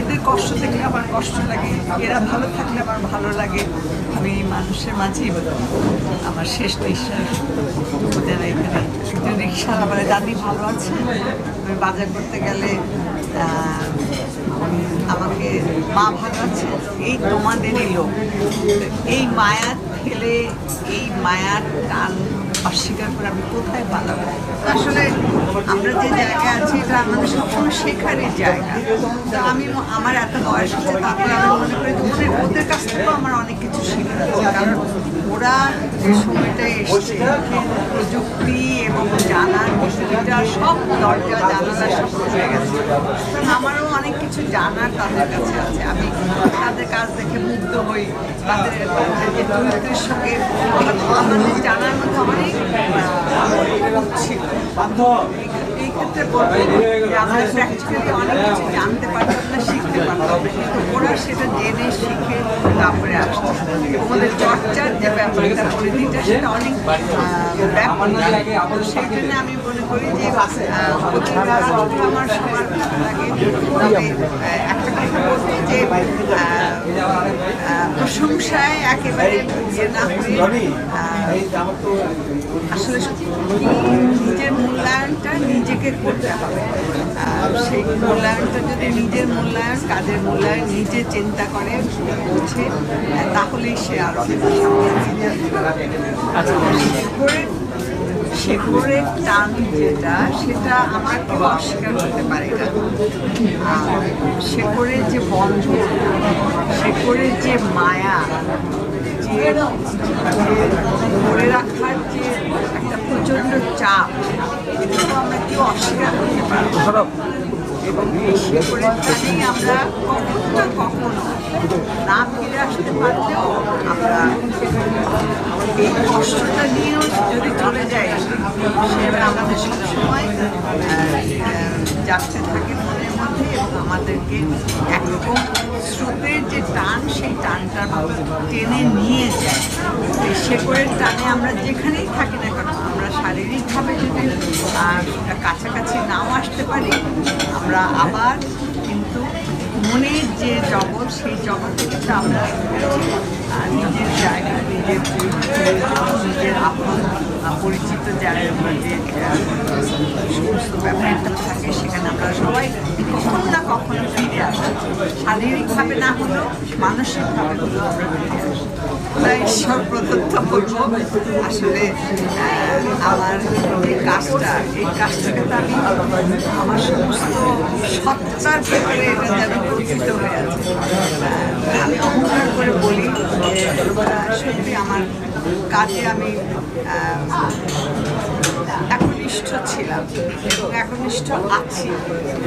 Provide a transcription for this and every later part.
এদের কষ্ট দেখলে আমার কষ্ট লাগে, এরা ভালো থাকলে আমার ভালো লাগে। আমি মানুষের মাঝেই আমার শেষ নিঃশ্বাস ওদের এখানে একজন রিক্সাওয়ালা বলে দাদি ভালো আছে। আমি বাজার করতে গেলে আমাকে মা ভালো আছে। এই তোমাদেরই লোক। এই মায়ার ঠেলে, এই মায়ার টান অস্বীকার করে আমি কোথায় পালাবো? আসলে আমরা যে জায়গায় আছি, এটা আমাদের সবসময় শেখারই জায়গা। তো আমি আমার এত বয়স হচ্ছে, তারপরে আমি মনে করি ওদের ওদের কাছ থেকেও আমার অনেক কিছু হবে কারণ ওরা যে সময়টা এসছে প্রযুক্তি এবং জানার বিষয়টা সব দরজা, জানালা সব হয়ে গেছে। আমারও অনেক কিছু জানার তাদের কাছে আছে। আমি কাজ দেখে মুগ্ধ হই। তাদের চরিত্রের সঙ্গে আমাদের জানার মধ্যে অনেক ছিল। এই ক্ষেত্রে আমরা প্র্যাকটিক্যালি অনেক কিছু জানতে পারতাম না ওরা সেটা জেনে শিখে তারপরে আসছে। আমাদের চর্চার যে ব্যাপারটা পরিধিটা সেটা অনেক ব্যাপক। তো সেই জন্য আমি মনে করি যে ওদের কাজগুলো আমার সবার ভালো লাগে একটা কথা বলতে যে প্রশংসায় একেবারে ইয়ে না হয়ে আসলে নিজের মূল্যায়নটা নিজেকে করতে হবে। সেই মূল্যায়নটা যদি নিজের মূল্যায়ন কাজের মূল্যায়ন নিজে চিন্তা করে বোঝে তাহলেই সে আর করে শেখরের টান যেটা সেটা আমরা কেউ অস্বীকার করতে পারি না। আর শেখরের যে বন্ধ শেখরের যে মায়া যে ধরে রাখার যে একটা প্রচণ্ড চাপ। এটা তো আমরা কেউ অস্বীকার করতে পারব এবং আমরা কখনো না কখনো ফিরে আসতে পারলেও আমরা এই কষ্টটা নিয়েও যদি চলে যায় সেটা আমাদের সবসময় আহ, আহ, যাচ্ছে থাকে মনের মধ্যে এবং আমাদেরকে একরকম স্রোতের যে টান, সেই টানটা টেনে নিয়ে যায়। শেকড়ের টানে আমরা যেখানেই থাকি না কেন, আমরা শারীরিকভাবে যদি কাছাকাছি নাও আসতে পারি, আমরা আবার কিন্তু মনের যে জগৎ, সেই জগতে কিন্তু আমরা নিজের জায়গা নিজের নিজের আপন পরিচিত জায়গা যে আহ, সমস্ত ব্যাপারটা থাকে সেখানে আমরা সবাই কখনো না কখনো ফিরে আসি শারীরিকভাবে না হলেও মানসিকভাবে হলেও আমরা ফিরে আসি ঈশ্বর প্রদত্ত বলব, আসলে আমার এই কাজটা, এই কাজটাকে তো আমি আমার সমস্ত সত্তার ভেতরে এটা যেন পরিচিত হয়ে আছে। আমি অহংকার করে বলি যে সত্যি আমার কাজে আমি একনিষ্ঠ ছিলাম এবং একনিষ্ঠ আছি।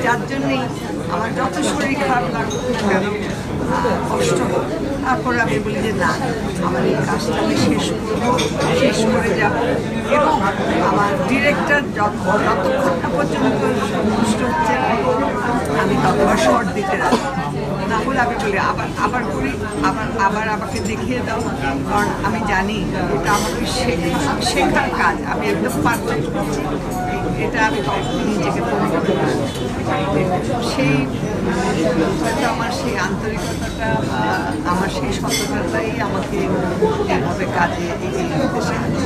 যার জন্যই আমার যত শরীর খারাপ কেন কষ্ট হোক, তারপর আমি বলি যে, না, আমার এই কাজটা আমি শেষ করব, শেষ করে যাব। এবং আমার ডিরেক্টর যতক্ষণ পর্যন্ত সন্তুষ্ট হচ্ছে, আমি ততবার শর্ট দিতে রাখি না হলে আমি বলি, আবার আবার করি, আবার আবার আমাকে দেখিয়ে দাও কারণ আমি জানি এটা শেখা শেখার কাজ আমি একদম পারফেক্ট এটা আমি কখনো নিজেকে। সেই আমার সেই আন্তরিকতাটা আমার সেই সততাটাই আমাকে এভাবে কাজে এগিয়ে নিতে সাহায্য।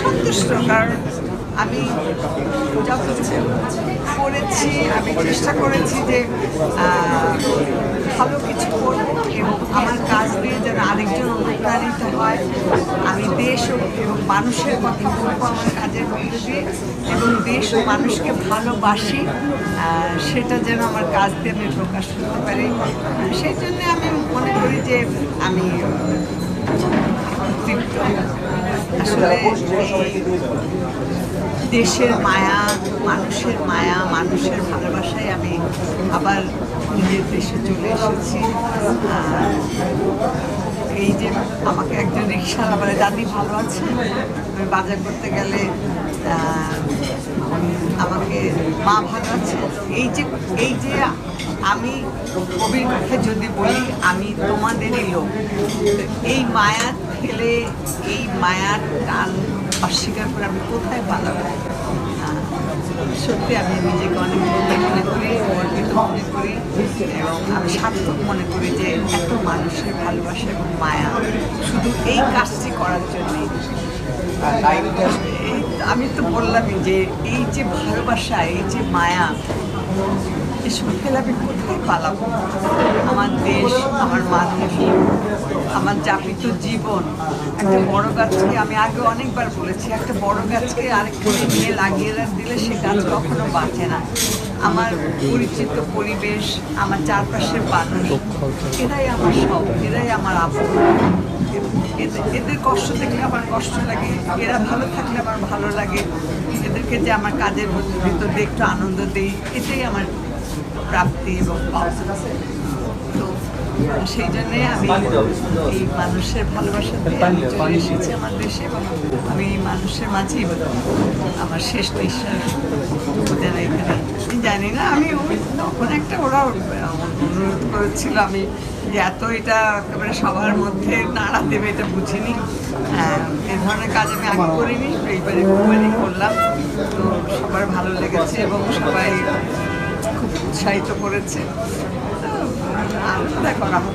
সন্তুষ্ট, কারণ আমি যত কিছু করেছি, আমি চেষ্টা করেছি যে ভালো কিছু করব এবং আমার কাজ দিয়ে যেন আরেকজন অনুপ্রাণিত হয়। আমি দেশ এবং মানুষের কথা বলব আমার কাজের মধ্যে দিয়ে এবং দেশ ও মানুষকে ভালোবাসি সেটা যেন আমার কাজ দিয়ে আমি প্রকাশ করতে পারি। সেই জন্য আমি মনে করি যে আমি আসলে দেশের মায়া, মানুষের মায়া, মানুষের ভালোবাসায় আমি আবার নিজের দেশে চলে এসেছি। এই যে আমাকে একজন রিক্সাওয়ালা বলে, দাদি, ভালো আছে আমি বাজার করতে গেলে আমাকে, মা, ভালো আছে এই যে এই যে আমি কবির মুখে যদি বলি, আমি তোমাদেরই লোক। এই মায়ার ফেলে এই মায়ার টান অস্বীকার করে আমি কোথায় পালাবো? সত্যি আমি নিজেকে অনেক মনে করি গর্বিত এবং আমি সার্থক মনে করি যে এত মানুষের ভালোবাসা এবং মায়া শুধু এই কাজটি করার জন্যই। এই আমি তো বললামই যে এই যে ভালোবাসা এই যে মায়া এসব ফেলে আমি কোথায় পালাবো? আমার দেশ আমার মানুষ আমার যাপিত জীবন একটা বড় গাছকে আমি আগে অনেকবার বলেছি একটা বড় গাছকে আরেকটু নিয়ে লাগিয়ে দিলে সে গাছ কখনো বাঁচে না। আমার পরিচিত পরিবেশ আমার চারপাশের মানুষ এরাই আমার সব এরাই আমার আপন এদের- এদের কষ্ট দেখলে আমার কষ্ট লাগে এরা ভালো থাকলে আমার ভালো লাগে। এদেরকে যে আমার কাজের ভিতর দিয়ে একটু আনন্দ দিই এটাই আমার প্রাপ্তি এবং পাওয়া তো সেই জন্যে আমি এই মানুষের ভালোবাসা চলে এসেছি আমার দেশে এবং আমি মানুষের মাঝেই আমার শেষ নিঃশ্বাস। যেন এখানে। জানি না আমি ওই তখন একটা ওরা অনুরোধ করেছিল আমি যে এত এটা একেবারে সবার মধ্যে নাড়া দেবে এটা বুঝিনি। হ্যাঁ, এ ধরনের কাজ আমি আগে করিনি এইবারে খুবই করলাম। তো সবার ভালো লেগেছে এবং সবাই খুব উৎসাহিত করেছে। তো আলাদা করা হবে।